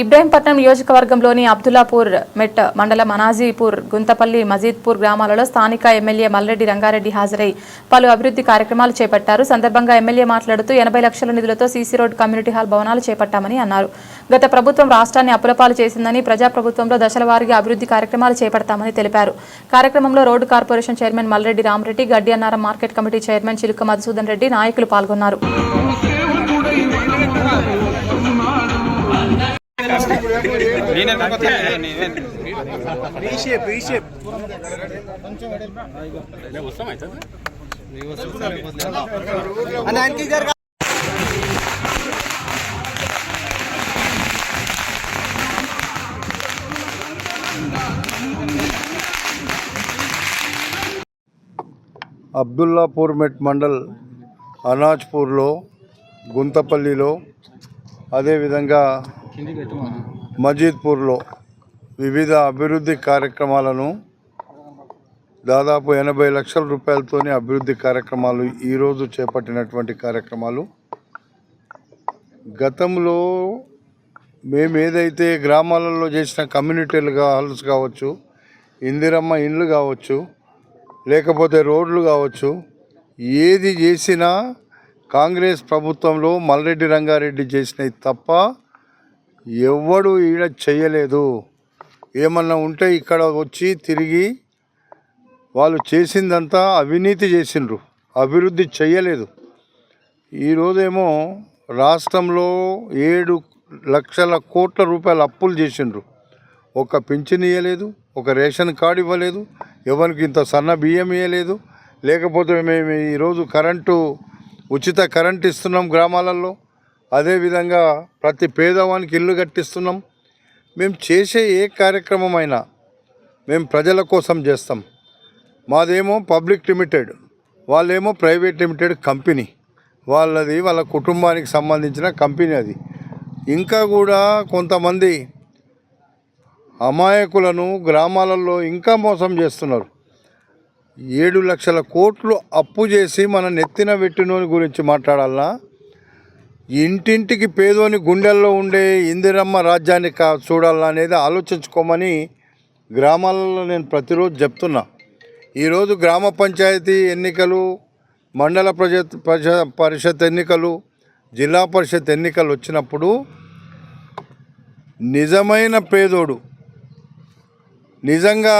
ఇబ్రాహీంపట్నం నియోజకవర్గంలోని అబ్దుల్లాపూర్ మెట్ మండలం అనాజీపూర్ గుంతపల్లి మజీద్పూర్ గ్రామాలలో స్థానిక ఎమ్మెల్యే మల్రెడ్డి రంగారెడ్డి హాజరై పలు అభివృద్ధి కార్యక్రమాలు చేపట్టారు. సందర్భంగా ఎమ్మెల్యే మాట్లాడుతూ ఎనభై లక్షల నిధులతో సీసీ రోడ్ కమ్యూనిటీ హాల్ భవనాలు చేపట్టామని అన్నారు. గత ప్రభుత్వం రాష్ట్రాన్ని అప్పులపాలు చేసిందని ప్రజాప్రభుత్వంలో దశల వారీగా అభివృద్ధి కార్యక్రమాలు చేపడతామని తెలిపారు. కార్యక్రమంలో road corporation chairman Malreddy Ramreddy Gaddi Annaram market committee chairman చిలుక మధుసూదన్ రెడ్డి నాయకులు పాల్గొన్నారు. నేనే అబ్దుల్లాపూర్ మెట్ మండల్ అనాజ్పూర్లో గుంతపల్లిలో అదేవిధంగా మజీద్పూర్లో వివిధ అభివృద్ధి కార్యక్రమాలను దాదాపు ఎనభై లక్షల రూపాయలతోనే అభివృద్ధి కార్యక్రమాలు ఈరోజు చేపట్టినటువంటి కార్యక్రమాలు. గతంలో మేము ఏదైతే గ్రామాలలో చేసిన కమ్యూనిటీలు హాల్స్ కావచ్చు ఇందిరమ్మ ఇండ్లు కావచ్చు లేకపోతే రోడ్లు కావచ్చు ఏది చేసినా కాంగ్రెస్ ప్రభుత్వంలో మల్రెడ్డి రంగారెడ్డి చేసినవి తప్ప ఎవడు ఈడ చేయలేదు ఏమన్నా ఉంటే ఇక్కడ వచ్చి తిరిగి వాళ్ళు చేసిందంతా అవినీతి చేసిండ్రు. అభివృద్ధి చేయలేదు ఈరోజేమో రాష్ట్రంలో ఏడు లక్షల కోట్ల రూపాయల అప్పులు చేసిండ్రు. ఒక పింఛన్ ఇవ్వలేదు ఒక రేషన్ కార్డు ఇవ్వలేదు ఎవరికి ఇంత సన్న బియ్యం ఇవ్వలేదు లేకపోతే మేము ఈరోజు కరెంటు ఉచిత కరెంట్ ఇస్తున్నాం గ్రామాలలో. అదేవిధంగా ప్రతి పేదవానికి ఇల్లు కట్టిస్తున్నాం. మేము చేసే ఏ కార్యక్రమం అయినా మేము ప్రజల కోసం చేస్తాం. మాదేమో పబ్లిక్ లిమిటెడ్ వాళ్ళేమో ప్రైవేట్ లిమిటెడ్ కంపెనీ వాళ్ళది వాళ్ళ కుటుంబానికి సంబంధించిన కంపెనీ అది. ఇంకా కూడా కొంతమంది అమాయకులను గ్రామాలలో ఇంకా మోసం చేస్తున్నారు. ఏడు లక్షల కోట్లు అప్పు చేసి మన నెత్తిన పెట్టినోని గురించి మాట్లాడాలన్నా ఇంటింటికి పేదోని గుండెల్లో ఉండే ఇందిరమ్మ రాజ్యాన్ని కా చూడాలనేది ఆలోచించుకోమని గ్రామాలలో నేను ప్రతిరోజు చెప్తున్నా. ఈరోజు గ్రామ పంచాయతీ ఎన్నికలు మండల ప్రజ ప్రజ పరిషత్ ఎన్నికలు జిల్లా పరిషత్ ఎన్నికలు వచ్చినప్పుడు నిజమైన పేదోడు నిజంగా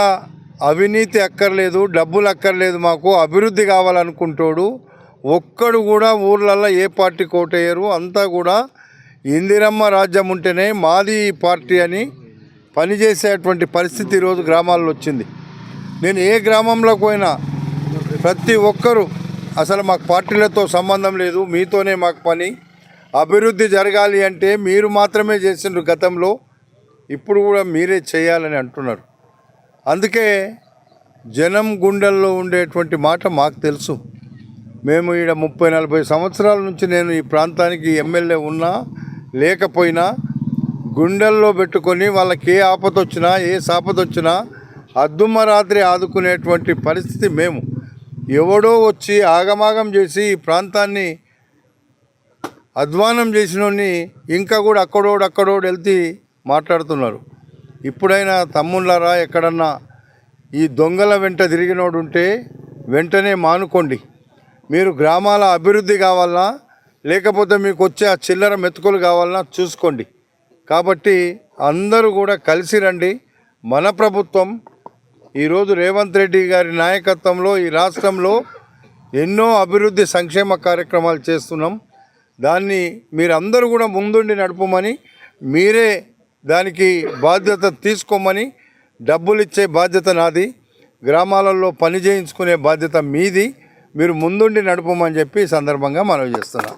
అవినీతి అక్కర్లేదు డబ్బులు అక్కర్లేదు మాకు అభివృద్ధి కావాలనుకుంటాడు ఒక్కడు కూడా ఊర్లల్లో ఏ పార్టీ కోటయ్యారు అంతా కూడా ఇందిరమ్మ రాజ్యం ఉంటేనే మాది పార్టీ అని పనిచేసేటువంటి పరిస్థితి ఈరోజు గ్రామాల్లో వచ్చింది. నేను ఏ గ్రామంలో పోయినా ప్రతి ఒక్కరూ అసలు మాకు పార్టీలతో సంబంధం లేదు మీతోనే మాకు పని. అభివృద్ధి జరగాలి అంటే మీరు మాత్రమే చేసిండ్రు గతంలో ఇప్పుడు కూడా మీరే చేయాలని అంటున్నారు. అందుకే జనం గుండెల్లో ఉండేటువంటి మాట మాకు తెలుసు. మేము ఈడ ముప్పై నలభై సంవత్సరాల నుంచి నేను ఈ ప్రాంతానికి ఎమ్మెల్యే ఉన్నా లేకపోయినా గుండెల్లో పెట్టుకొని వాళ్ళకి ఏ ఆపద వచ్చినా ఏ సాపదొచ్చినా వచ్చినా అద్దుమ్మ రాత్రి ఆదుకునేటువంటి పరిస్థితి మేము. ఎవడో వచ్చి ఆగమాగం చేసి ఈ ప్రాంతాన్ని అధ్వానం చేసినోడిని ఇంకా కూడా అక్కడోడు అక్కడోడు వెళ్తే మాట్లాడుతున్నారు. ఇప్పుడైనా తమ్ముళ్ళారా ఎక్కడన్నా ఈ దొంగల వెంట తిరిగినోడు ఉంటే వెంటనే మానుకోండి. మీరు గ్రామాల అభివృద్ధి కావాలన్నా లేకపోతే మీకు వచ్చే ఆ చిల్లర మెతుకులు కావాలన్నా చూసుకోండి. కాబట్టి అందరూ కూడా కలిసి రండి. మన ప్రభుత్వం ఈరోజు రేవంత్ రెడ్డి గారి నాయకత్వంలో ఈ రాష్ట్రంలో ఎన్నో అభివృద్ధి సంక్షేమ కార్యక్రమాలు చేస్తున్నాం. దాన్ని మీరందరూ కూడా ముందుండి నడపమని మీరే దానికి బాధ్యత తీసుకోమని డబ్బులు ఇచ్చే బాధ్యత నాది. గ్రామాలలో పని చేయించుకునే బాధ్యత మీది. మీరు ముందుండి నడపమని చెప్పి సందర్భంగా మనవి చేస్తున్నాం.